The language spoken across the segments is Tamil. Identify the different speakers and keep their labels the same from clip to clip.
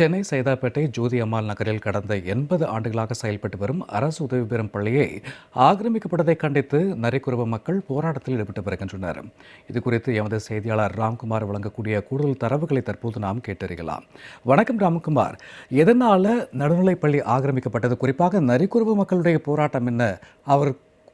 Speaker 1: சென்னை சைதாப்பேட்டை ஜோதி அம்மாள் நகரில் கடந்த எண்பது ஆண்டுகளாக செயல்பட்டு வரும் அரசு உதவி பெறும் பள்ளியை ஆக்கிரமிக்கப்பட்டதை கண்டித்து நரிக்குறவ மக்கள் போராட்டத்தில் ஈடுபட்டு வருகின்றனர். இதுகுறித்து எமது செய்தியாளர் ராம்குமார் வழங்கக்கூடிய கூடுதல் தரவுகளை தற்போது நாம் கேட்டறியலாம். வணக்கம் ராம்குமார். எதனால நடுநிலைப்பள்ளி ஆக்கிரமிக்கப்பட்டது? குறிப்பாக நரிக்குறவ மக்களுடைய போராட்டம் என்ன? அவர்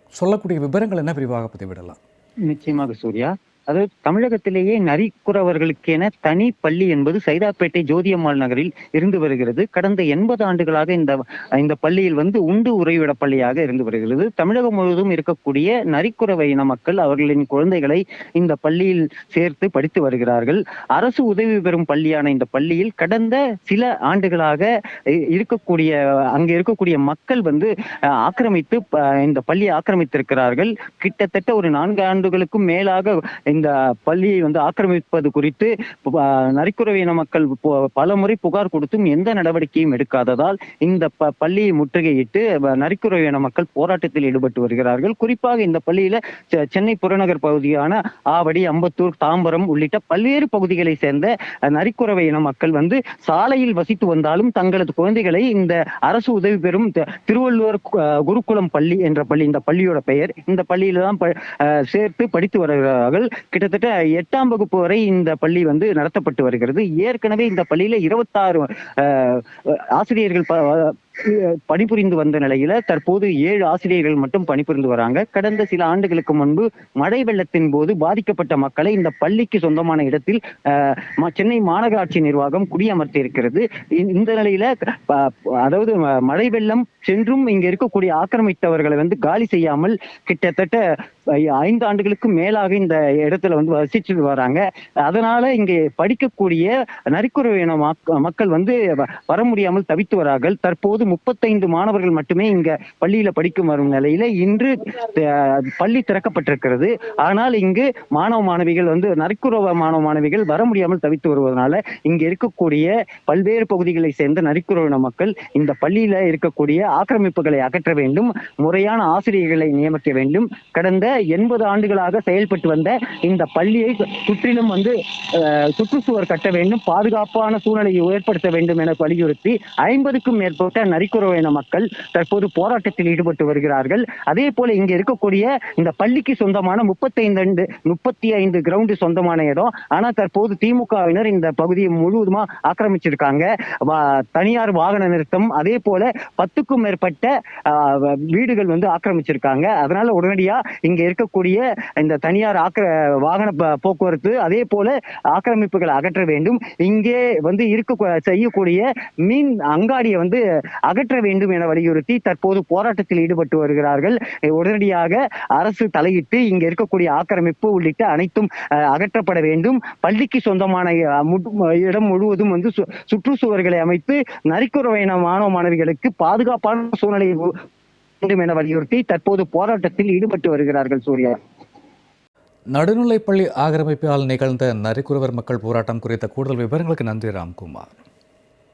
Speaker 1: சொல்லக்கூடிய விவரங்கள் என்ன? விரிவாக பதிவிடலாம்.
Speaker 2: நிச்சயமாக சூர்யா. அதாவது தமிழகத்திலேயே நரிக்குறவர்களுக்கென தனி பள்ளி என்பது சைதாப்பேட்டை ஜோதியம்மாள் நகரில் இருந்து வருகிறது. கடந்த எண்பது ஆண்டுகளாக இந்த இந்த பள்ளியில் வந்து உண்டு உறைவிட பள்ளியாக இருந்து வருகிறது. தமிழகம் முழுவதும் இருக்கக்கூடிய நரிக்குறவ இன மக்கள் அவர்களின் குழந்தைகளை இந்த பள்ளியில் சேர்த்து படித்து வருகிறார்கள். அரசு உதவி பெறும் பள்ளியான இந்த பள்ளியில் கடந்த சில ஆண்டுகளாக இ- இருக்கக்கூடிய அங்கு இருக்கக்கூடிய மக்கள் வந்து ஆக்கிரமித்து இந்த பள்ளியை ஆக்கிரமித்திருக்கிறார்கள். கிட்டத்தட்ட ஒரு நான்கு ஆண்டுகளுக்கும் மேலாக இந்த பள்ளியை வந்து ஆக்கிரமிப்பது குறித்து நரிக்குறவை இன மக்கள் ப- பல முறை புகார் கொடுத்தும் எந்த நடவடிக்கையும் எடுக்காததால் இந்த ப- பள்ளியை முற்றுகையிட்டு நரிக்குறவை இன மக்கள் போராட்டத்தில் ஈடுபட்டு வருகிறார்கள். குறிப்பாக இந்த பள்ளியில சென்னை புறநகர் பகுதியான ஆவடி அம்பத்தூர் தாம்பரம் உள்ளிட்ட பல்வேறு பகுதிகளை சேர்ந்த நரிக்குறவை இன மக்கள் வந்து சாலையில் வசித்து வந்தாலும் தங்களது குழந்தைகளை இந்த அரசு உதவி பெறும் திருவள்ளுவர் குருகுலம் பள்ளி என்ற பள்ளி இந்த பள்ளியோட பெயர். இந்த பள்ளியில தான் ப- அஹ், சேர்த்து படித்து வருகிறார்கள். கிட்டத்தட்ட எட்டாம் வகுப்பு வரை இந்த பள்ளி வந்து நடத்தப்பட்டு வருகிறது. ஏற்கனவே இந்த பள்ளியில இருபத்தாறு ஆசிரியர்கள் ப- பணிபுரிந்து வந்த நிலையில தற்போது ஏழு ஆசிரியர்கள் மட்டும் பணிபுரிந்து வராங்க. கடந்த சில ஆண்டுகளுக்கு முன்பு மழை வெள்ளத்தின் போது பாதிக்கப்பட்ட மக்களை இந்த பள்ளிக்கு சொந்தமான இடத்தில் சென்னை மாநகராட்சி நிர்வாகம் குடியமர்த்தி இருக்கிறது. இந்த- நிலையில அதாவது மழை வெள்ளம் சென்றும் இங்க இருக்கக்கூடிய ஆக்கிரமித்தவர்களை வந்து காலி செய்யாமல் கிட்டத்தட்ட ஐந்து ஆண்டுகளுக்கு மேலாக இந்த இடத்துல வந்து வசிச்சு வராங்க. அதனால இங்க படிக்கக்கூடிய நரிக்குறவின மக்கள் வந்து வ- வர முடியாமல் தவித்து வரார்கள். தற்போது முப்பத்தைந்து மாணவர்கள் மட்டுமே இங்க பள்ளியில படிக்கும் வரும் நிலையில இன்று பள்ளி திறக்கப்பட்டிருக்கிறது. ஆனால் இங்கு மாணவ மாணவிகள் வந்து நரிக்குறவ மாணவ மாணவிகள் வர முடியாமல் தவித்து வருவதனால இங்க இருக்கக்கூடிய பல்வேறு பகுதிகளை சேர்ந்த நரிக்குறவின மக்கள் இந்த பள்ளியில இருக்கக்கூடிய ஆக்கிரமிப்புகளை அகற்ற வேண்டும் முறையான ஆசிரியர்களை நியமிக்க வேண்டும். கடந்த எண்பது ஆண்டுகளாக செயல்பட்டு வந்த இந்த பள்ளியை சுற்றிலும் வந்து சுற்றுச்சுவர் கட்ட வேண்டும் பாதுகாப்பான சூழ்நிலையை ஏற்படுத்த வேண்டும் என வலியுறுத்தி ஐம்பதுக்கும் மேற்பட்ட நரிக்குறவின மக்கள் தற்போது போராட்டத்தில் ஈடுபட்டு வருகிறார்கள். அதே போல இங்க இருக்கக்கூடிய இந்த பள்ளிக்கு சொந்தமான முப்பத்தைந்து முப்பத்தி ஐந்து கிரவுண்டு சொந்தமான இடம். ஆனா தற்போது திமுகவினர் இந்த பகுதியை முழுவதுமா ஆக்கிரமிச்சிருக்காங்க. தனியார் வாகன நிறுத்தம் அதே போல பத்துக்கும் மேற்பட்ட ஆஹ், வீடுகள் வந்து ஆக்கிரமிச்சிருக்காங்க. அதனால உடனடியா இங்க இருக்கக்கூடிய இந்த தனியார் ஆக்கிர வாகன போக்குவரத்து அதே போல ஆக்கிரமிப்புகளை அகற்ற வேண்டும். இங்கே வந்து இருக்க செய்யக்கூடிய மீன் அங்காடியை வந்து அகற்ற வேண்டும் என வலியுறுத்தி தற்போது போராட்டத்தில் ஈடுபட்டு வருகிறார்கள். உடனடியாக அரசு தலையிட்டு இங்க இருக்கக்கூடிய ஆக்கிரமிப்பு உள்ளிட்ட அனைத்தும் அஹ், அகற்றப்பட வேண்டும். பள்ளிக்கு சொந்தமான இடம் முழுவதும் வந்து சு- சுற்றுச்சுவர்களை அமைத்து நரிக்குறவையின மாணவ மாணவிகளுக்கு பாதுகாப்பான சூழ்நிலை வேண்டும் என வலியுறுத்தி தற்போது போராட்டத்தில் ஈடுபட்டு வருகிறார்கள் சூர்யா.
Speaker 1: நடுநிலைப்பள்ளி ஆக்கிரமிப்பால் நிகழ்ந்த நரிக்குறவர் மக்கள் போராட்டம் குறித்த கூடுதல் விவரங்களுக்கு நன்றி ராம்குமார்.